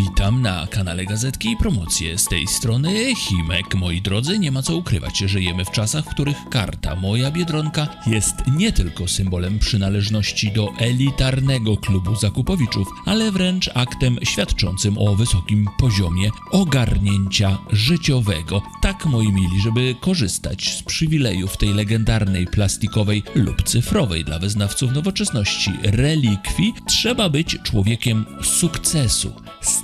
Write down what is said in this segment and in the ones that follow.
Witam na kanale Gazetki i Promocje. Z tej strony Himek. Moi drodzy, nie ma co ukrywać. Żyjemy w czasach, w których karta Moja Biedronka jest nie tylko symbolem przynależności do elitarnego klubu zakupowiczów, ale wręcz aktem świadczącym o wysokim poziomie ogarnięcia życiowego. Tak, moi mili, żeby korzystać z przywilejów tej legendarnej plastikowej lub cyfrowej dla wyznawców nowoczesności relikwii, trzeba być człowiekiem sukcesu,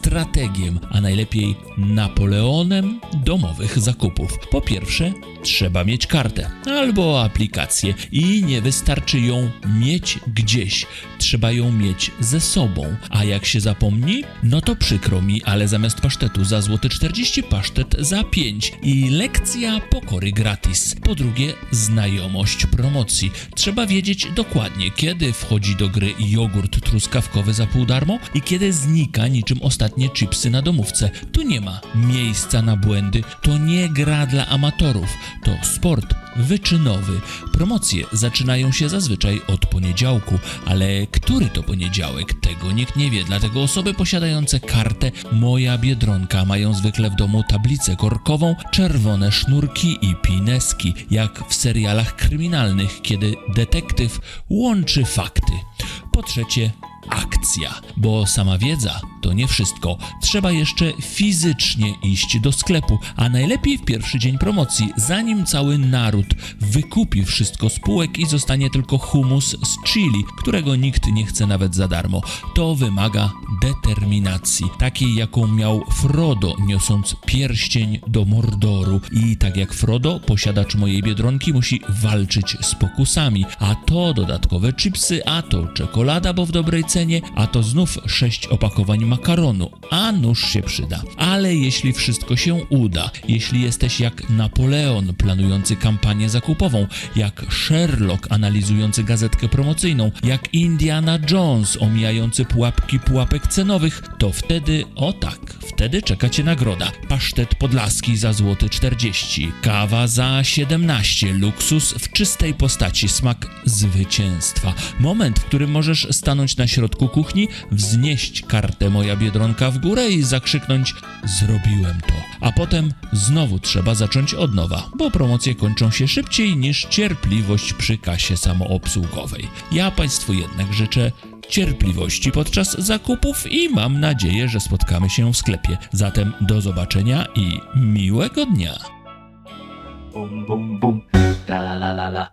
strategiem, a najlepiej Napoleonem domowych zakupów. Po pierwsze, trzeba mieć kartę albo aplikację i nie wystarczy ją mieć gdzieś, trzeba ją mieć ze sobą. A jak się zapomni, no to przykro mi, ale zamiast pasztetu za złoty 40 pasztet za 5 i lekcja pokory gratis. Po drugie, znajomość promocji. Trzeba wiedzieć dokładnie, kiedy wchodzi do gry jogurt truskawkowy za pół darmo i kiedy znika niczym ostatnie chipsy na domówce. Tu nie ma miejsca na błędy, to nie gra dla amatorów, to sport wyczynowy. Promocje zaczynają się zazwyczaj od poniedziałku, ale który to poniedziałek, tego nikt nie wie, dlatego osoby posiadające kartę Moja Biedronka mają zwykle w domu tablicę korkową, czerwone sznurki i pineski, jak w serialach kryminalnych, kiedy detektyw łączy fakty. Po trzecie, akcja, bo sama wiedza to nie wszystko. Trzeba jeszcze fizycznie iść do sklepu, a najlepiej w pierwszy dzień promocji, zanim cały naród wykupi wszystko z półek i zostanie tylko humus z chili, którego nikt nie chce nawet za darmo. To wymaga determinacji, takiej jaką miał Frodo niosąc pierścień do Mordoru. I tak jak Frodo, posiadacz mojej biedronki musi walczyć z pokusami, a to dodatkowe chipsy, a to czekolada, bo w dobrej cenie, a to znów sześć opakowań makaronu, a nóż się przyda. Ale jeśli wszystko się uda, jeśli jesteś jak Napoleon planujący kampanię zakupową, jak Sherlock analizujący gazetkę promocyjną, jak Indiana Jones omijający pułapki pułapek cenowych, to wtedy, o tak, wtedy czeka cię nagroda. Pasztet podlaski za złoty 40, kawa za 17, luksus w czystej postaci, smak zwycięstwa. Moment, w którym możesz stanąć na środku kuchni, wznieść kartę Moja Biedronka w górę i zakrzyknąć Zrobiłem to. A potem znowu trzeba zacząć od nowa, bo promocje kończą się szybciej niż cierpliwość przy kasie samoobsługowej. Ja Państwu jednak życzę cierpliwości podczas zakupów i mam nadzieję, że spotkamy się w sklepie. Zatem do zobaczenia i miłego dnia. Boom boom boom, da la la la la.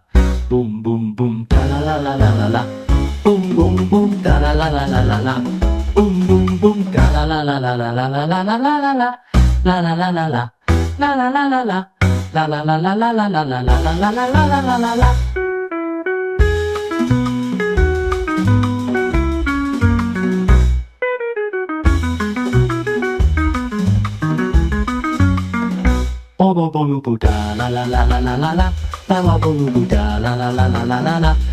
Boom boom, da la la la la la la. Boom boom da la la la la la la. Boom boom boom, da la la la la la la la la la la la la. La la la la la. La la la la la. La la la la la la la la la la la la la la la la. Buda la la la la la la la la la buda la la la la la la la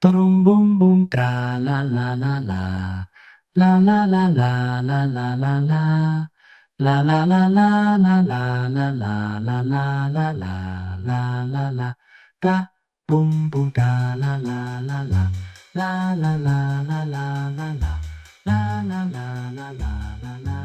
Trum bum bum tra la la la la la la la la la la la la La la la la la la la la la la la la la la la da boom boom da la la la la la la la la la la la la la la la la la